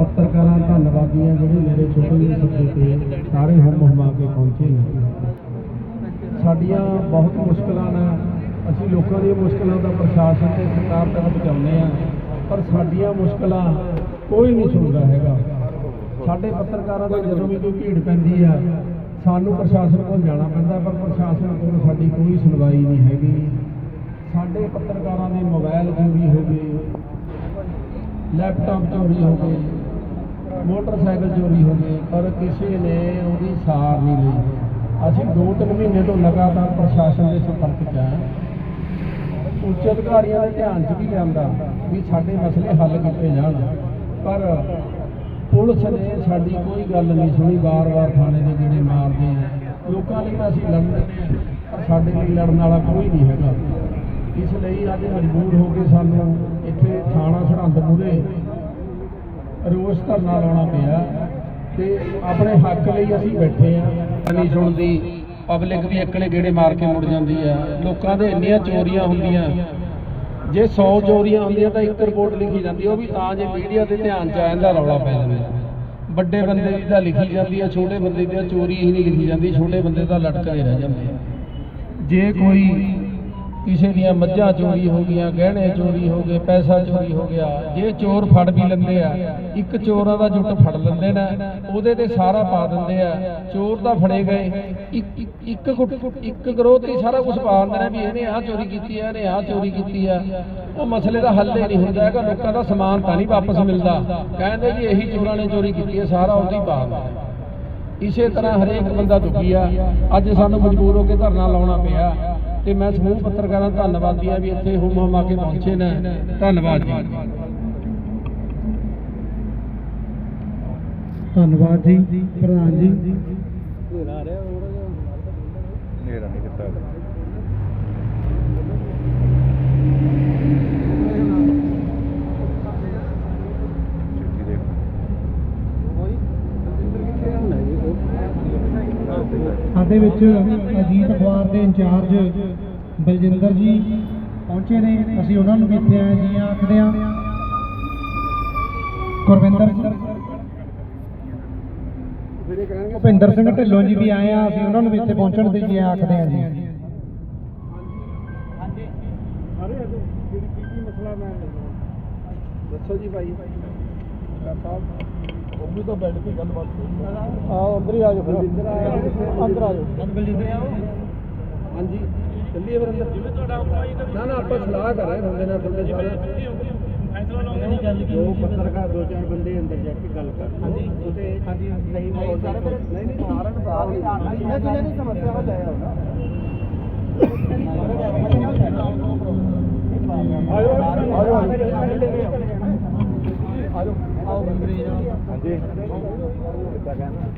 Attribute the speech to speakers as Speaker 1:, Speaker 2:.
Speaker 1: ਪੱਤਰਕਾਰਾਂ ਧੰਨਵਾਦੀਆਂ ਜਿਹੜੇ ਮੇਰੇ ਛੋਟੇ ਜਿਹੇ ਸੱਦੇ ਤੇ ਸਾਰੇ ਹਮ ਹਮਾ ਕੇ ਪਹੁੰਚੇ ਨੇ। ਸਾਡੀਆਂ ਬਹੁਤ ਮੁਸ਼ਕਲਾਂ ਨੇ। ਅਸੀਂ ਲੋਕਾਂ ਦੀਆਂ ਮੁਸ਼ਕਲਾਂ ਦਾ ਪ੍ਰਸ਼ਾਸਨ ਤੇ ਸਰਕਾਰ ਤੱਕ ਪਹੁੰਚਾਉਂਦੇ ਆ ਪਰ ਸਾਡੀਆਂ ਮੁਸ਼ਕਲਾਂ ਕੋਈ ਨਹੀਂ ਸੁਣਦਾ ਹੈਗਾ। ਸਾਡੇ ਪੱਤਰਕਾਰਾਂ ਦੇ ਜਦੋਂ ਵੀ ਕੋਈ ਭੀੜ ਪੈਂਦੀ ਆ। ਸਾਨੂੰ ਪ੍ਰਸ਼ਾਸਨ ਕੋਲ ਜਾਣਾ ਪੈਂਦਾ, ਪਰ ਪ੍ਰਸ਼ਾਸਨ ਕੋਲ ਸਾਡੀ ਕੋਈ ਸੁਣਵਾਈ ਨਹੀਂ ਹੈਗੀ। ਸਾਡੇ ਪੱਤਰਕਾਰਾਂ ਦੇ ਮੋਬਾਈਲ ਚੋਰੀ ਹੋ ਗਏ, ਲੈਪਟਾਪ ਚੋਰੀ ਹੋ ਗਏ ਮੋਟਰਸਾਈਕਲ ਚੋਰੀ ਹੋ ਗਏ ਪਰ ਕਿਸੇ ਨੇ ਉਹਦੀ ਸਾਰ ਨਹੀਂ ਲਈ। ਅਸੀਂ 2-3 ਮਹੀਨੇ ਤੋਂ ਲਗਾਤਾਰ ਪ੍ਰਸ਼ਾਸਨ ਦੇ ਸੰਪਰਕ 'ਚ ਆਏ ਉੱਚ ਅਧਿਕਾਰੀਆਂ ਦੇ ਧਿਆਨ 'ਚ ਵੀ ਲਿਆਂਦਾ ਵੀ ਸਾਡੇ ਮਸਲੇ ਹੱਲ ਕੀਤੇ ਜਾਣ। ਪਰ ਪੁਲਿਸ ਨੇ ਸਾਡੀ ਕੋਈ ਗੱਲ ਨਹੀਂ ਸੁਣੀ, ਵਾਰ-ਵਾਰ ਥਾਣੇ ਦੇ ਜਿਹੜੇ ਮਾਰਦੇ ਲੋਕਾਂ ਲਈ ਤਾਂ ਅਸੀਂ ਲੜਦੇ ਹਾਂ ਪਰ ਸਾਡੇ ਲਈ ਲੜਨ ਵਾਲਾ ਕੋਈ ਨਹੀਂ ਹੈਗਾ। ਇਸ ਲਈ ਅੱਜ ਮਜਬੂਰ ਹੋ ਕੇ ਸਾਨੂੰ ਇੱਥੇ ਥਾਣਾ ਸਰਹੰਦ ਮੂਹਰੇ ਰੋਸ ਧਰਨਾ ਲਾਉਣਾ ਪਿਆ ਤੇ ਆਪਣੇ ਹੱਕ ਲਈ ਅਸੀਂ ਬੈਠੇ ਆ। ਨਹੀਂ ਸੁਣਦੀ ਪਬਲਿਕ ਵੀ ਇਕਲੇ ਗੇੜੇ ਮਾਰ ਕੇ ਮੁੜ ਜਾਂਦੀ ਆ। ਲੋਕਾਂ ਦੇ ਇੰਨੀਆਂ ਚੋਰੀਆਂ ਹੁੰਦੀਆਂ। ਜੇ 100 ਚੋਰੀਆਂ ਹੁੰਦੀਆਂ ਤਾਂ ਇੱਕ ਰਿਪੋਰਟ ਲਿਖੀ ਜਾਂਦੀ ਉਹ ਵੀ ਤਾਂ ਜੇ ਮੀਡੀਆ ਦੇ ਧਿਆਨ ਚ ਆ ਜਾਂਦਾ ਰੌਲਾ ਪੈ ਜਾਂਦਾ। ਵੱਡੇ ਬੰਦੇ ਦੀ ਤਾਂ ਲਿਖੀ ਜਾਂਦੀ ਆ ਛੋਟੇ ਬੰਦੇ ਦੀ ਤਾਂ ਚੋਰੀ ਹੀ ਨਹੀਂ ਲਿਖੀ ਜਾਂਦੀ ਛੋਟੇ ਬੰਦੇ ਤਾਂ ਲਟਕਦੇ ਰਹਿ ਜਾਂਦੇ ਜੇ ਕੋਈ ਕਿਸੇ ਦੀਆਂ ਮੱਝਾਂ ਚੋਰੀ ਹੋ ਗਈਆਂ, ਗਹਿਣੇ ਚੋਰੀ ਹੋ ਗਏ, ਪੈਸਾ ਚੋਰੀ ਹੋ ਗਿਆ, ਜੇ ਚੋਰ ਫੜ ਵੀ ਲੈਂਦੇ ਆ, ਇੱਕ ਚੋਰਾਂ ਦਾ ਜੁੱਟ ਫੜ ਲੈਂਦੇ ਨੇ, ਉਹਦੇ ਤੇ ਸਾਰਾ ਪਾ ਦਿੰਦੇ ਆ, ਚੋਰ ਤਾਂ ਫੜੇ ਗਏ, ਇੱਕ, ਇੱਕ- ਗਰੋਹ ਤੇ ਸਾਰਾ ਕੁਝ ਪਾ ਦਿੰਦੇ ਨੇ ਵੀ ਇਹਨੇ ਆਹ ਚੋਰੀ ਕੀਤੀ ਆ, ਇਹਨੇ ਆਹ ਚੋਰੀ ਕੀਤੀ ਆ। ਉਹ ਮਸਲੇ ਦਾ ਹੱਲ ਹੀ ਨਹੀਂ ਹੁੰਦਾ ਹੈਗਾ, ਲੋਕਾਂ ਦਾ ਸਮਾਨ ਤਾਂ ਨਹੀਂ ਵਾਪਸ ਮਿਲਦਾ। ਕਹਿੰਦੇ ਜੀ ਇਹੀ ਚੋਰਾਂ ਨੇ ਚੋਰੀ ਕੀਤੀ ਹੈ ਸਾਰਾ ਉਹਦੀ ਪਾ ਦਿੰਦੇ ਇਸੇ ਤਰ੍ਹਾਂ ਹਰੇਕ ਬੰਦਾ ਦੁਖੀ ਆ। ਅੱਜ ਸਾਨੂੰ ਮਜਬੂਰ ਹੋ ਕੇ ਧਰਨਾ ਲਾਉਣਾ ਪਿਆ। ਤੇ ਮੈਂ ਸਮੂਹ ਪੱਤਰਕਾਰਾਂ ਦਾ ਧੰਨਵਾਦੀ ਆ ਵੀ ਇੱਥੇ ਹੁਮ ਹਮਾ ਕੇ ਪਹੁੰਚੇ ਨੇ। ਧੰਨਵਾਦ ਜੀ।
Speaker 2: ਧੰਨਵਾਦ ਜੀ ਪ੍ਰਧਾਨ ਜੀ।
Speaker 3: ਨੇੜਾ ਨਹੀਂ ਕੀਤਾ।
Speaker 2: ਸਾਡੇ ਵਿੱਚ ਅਜੀਤ ਅਖਬਾਰ ਦੇ ਇੰਚਾਰਜ ਬਲਜਿੰਦਰ ਜੀ ਪਹੁੰਚੇ ਨੇ ਅਸੀਂ ਉਹਨਾਂ ਨੂੰ ਵੀ ਇੱਥੇ ਆਏ ਜੀ ਆਖਦੇ ਆ ਗੁਰਵਿੰਦਰ ਭੁਪਿੰਦਰ ਸਿੰਘ ਢਿੱਲੋਂ ਜੀ ਵੀ ਆਏ ਆ ਅਸੀਂ ਉਹਨਾਂ ਨੂੰ ਵੀ ਇੱਥੇ ਪਹੁੰਚਣ ਦੇ ਜੀ ਆਖਦੇ ਆ ਜੀ
Speaker 1: ਦੱਸੋ ਜੀ ਭਾਈ ਸਾਹਿਬ ਉਹ ਵੀ ਤਾਂ ਬੈਠ ਕੇ ਗੱਲਬਾਤ ਆ ਅੰਦਰ ਹੀ ਆ ਜਾਓ ਅੰਦਰ ਆ ਜਾਓ ਅੰਦਰ ਆ ਜਾਓ ਹਾਂਜੀ ਚੱਲੀਏ ਫਿਰ ਅੰਦਰ ਨਾ ਨਾ ਆਪਾਂ ਸਲਾਹ ਕਰ ਰਹੇ ਹੁੰਦੇ ਨੇ ਤੁਹਾਡੇ ਸਾਰੇ
Speaker 4: ਜੋ ਪੱਤਰਕਾਰ ਦੋ ਚਾਰ ਬੰਦੇ ਅੰਦਰ ਜਾ ਕੇ ਗੱਲ ਕਰ ਹਾਂਜੀ ਉਹਦੇ ਹਾਂਜੀ ਸਹੀ ਸਾਰੇ ਨਹੀਂ ਨਹੀਂ ਸਾਰਿਆਂ ਨੂੰ ਸਾਲ ਜਿੰਨਾ ਜਿੰਨਾ ਦੀ ਸਮੱਸਿਆ ਹੋ ਜਾਇਆ ਹੋਣਾ ਹਾਂਜੀ। ਕਿੱਦਾਂ ਕਹਿਣਾ?